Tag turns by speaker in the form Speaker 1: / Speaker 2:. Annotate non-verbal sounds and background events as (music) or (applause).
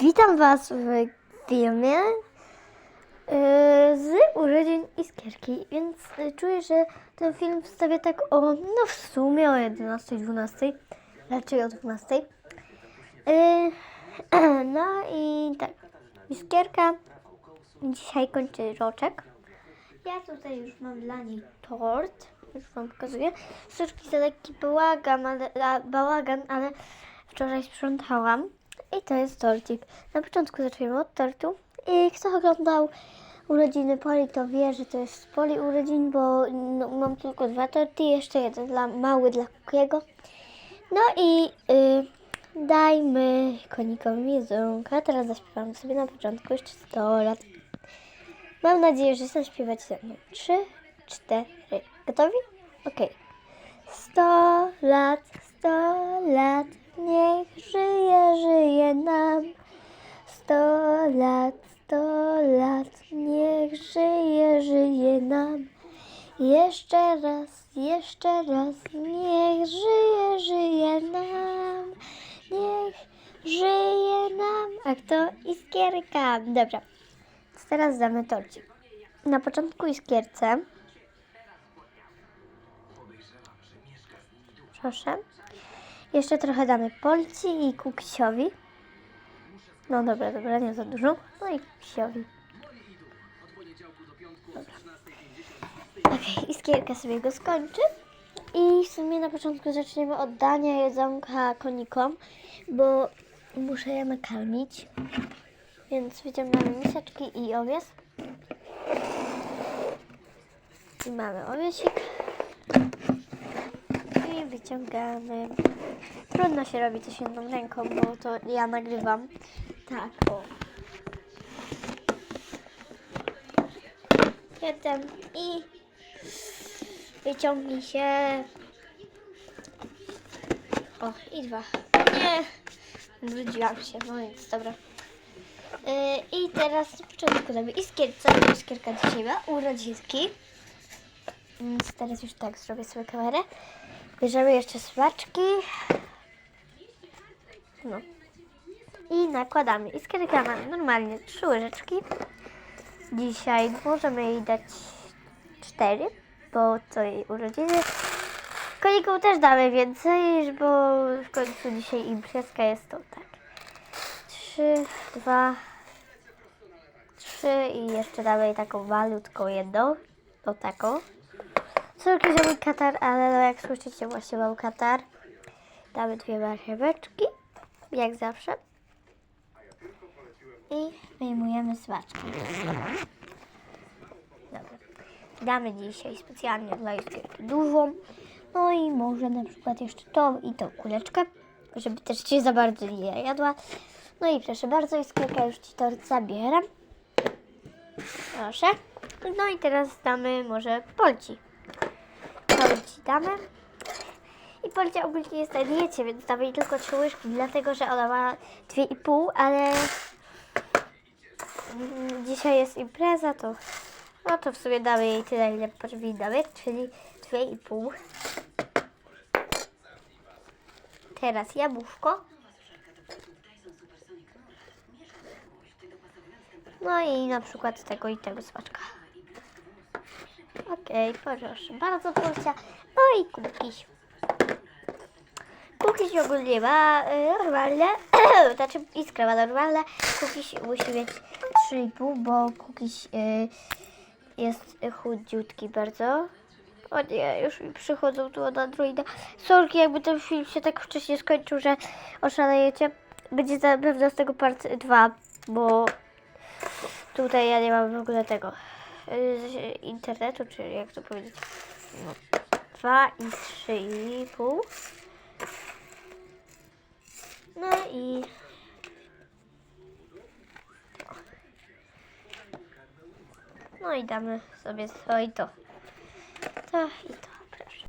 Speaker 1: Witam Was w filmie yy, z urodzin Iskierki, więc yy, czuję, że ten film wstawię tak o, no w sumie o 11-12, raczej o 12. Yy, (clears throat) no i tak, Iskierka dzisiaj kończy roczek. Ja tutaj już mam dla niej tort, już Wam pokazuję. Troszeczkę za lekki bałagan, ale, bałagan, ale wczoraj sprzątałam. I to jest torcik. Na początku zaczniemy od tortu. I kto oglądał urodziny Poli, to wie, że to jest Poli urodzin, bo no, mam tylko dwa torty, jeszcze jeden dla mały dla Kukiego. No i y, dajmy konikowi jedzonka. Teraz zaśpiewam sobie na początku jeszcze 100 lat. Mam nadzieję, że zaśpiewać ze mną. Trzy, cztery. Gotowi? Okej. Sto lat, sto lat, niech żyje, żyje nam. Sto lat, sto lat, niech żyje, żyje nam. Jeszcze raz, jeszcze raz, niech żyje, żyje nam. Niech żyje nam. A kto? Iskierka. Dobra. Teraz damy torcik. Na początku iskierce. Proszę. Jeszcze trochę damy Polci i Kukisiowi. No dobra, dobra, nie za dużo. No i Kukisiowi. Dobra. Okej, iskierka sobie go skończy. I w sumie na początku zaczniemy od dania jedzonka konikom, bo muszę je nakarmić. Więc wyciągamy miseczki i owies. I mamy owiesik. I wyciągamy. Trudno się robi coś jedną ręką, bo to ja nagrywam. Tak, o. Jeden i wyciągnij się. O, i dwa. Nie, wróciłam się, no więc dobra. Yy, I teraz na początku damy iskierce. Iskierka dzisiaj ma urodzinki. Więc teraz już tak zrobię sobie kamerę. Bierzemy jeszcze smaczki. No. I nakładamy. Iskierka ma normalnie trzy łyżeczki. Dzisiaj możemy jej dać cztery, bo to jej urodziny. Konikom też damy więcej, bo w końcu dzisiaj imprezka jest to tak. Trzy, dwa, trzy i jeszcze damy taką malutką jedną. O taką. Córki zrobił katar, ale no jak słyszycie właśnie mam katar. Damy dwie marcheweczki, jak zawsze. I wyjmujemy smaczki. Dobra. Damy dzisiaj specjalnie dla Justynki dużą. No i może na przykład jeszcze tą i tą kuleczkę, żeby też Ci za bardzo nie jadła. No i proszę bardzo, Iskierka już Ci tort zabieram. Proszę. No i teraz damy może Polci. Damy. I Polcia ogólnie jest na diecie, więc damy jej tylko trzy łyżki, dlatego że ona ma dwie i pół, ale mm, dzisiaj jest impreza, to no to w sumie damy jej tyle, ile powinnamy, czyli dwie i pół. Teraz jabłuszko. No i na przykład tego i tego smaczka. Okej, proszę bardzo Polcia. No i kukiś. Kukiś ogólnie ma y, normalne, (clears throat) znaczy iskra ma normalne. Kukiś musi mieć 3,5, bo kukiś y, jest chudziutki bardzo. O nie, już mi przychodzą tu od Androida. Sorki, jakby ten film się tak wcześnie skończył, że oszalejecie. Będzie na pewno z tego part 2, bo tutaj ja nie mam w ogóle tego z internetu, czy jak to powiedzieć. No. 2 i 3,5. No i no i damy sobie to i to. To i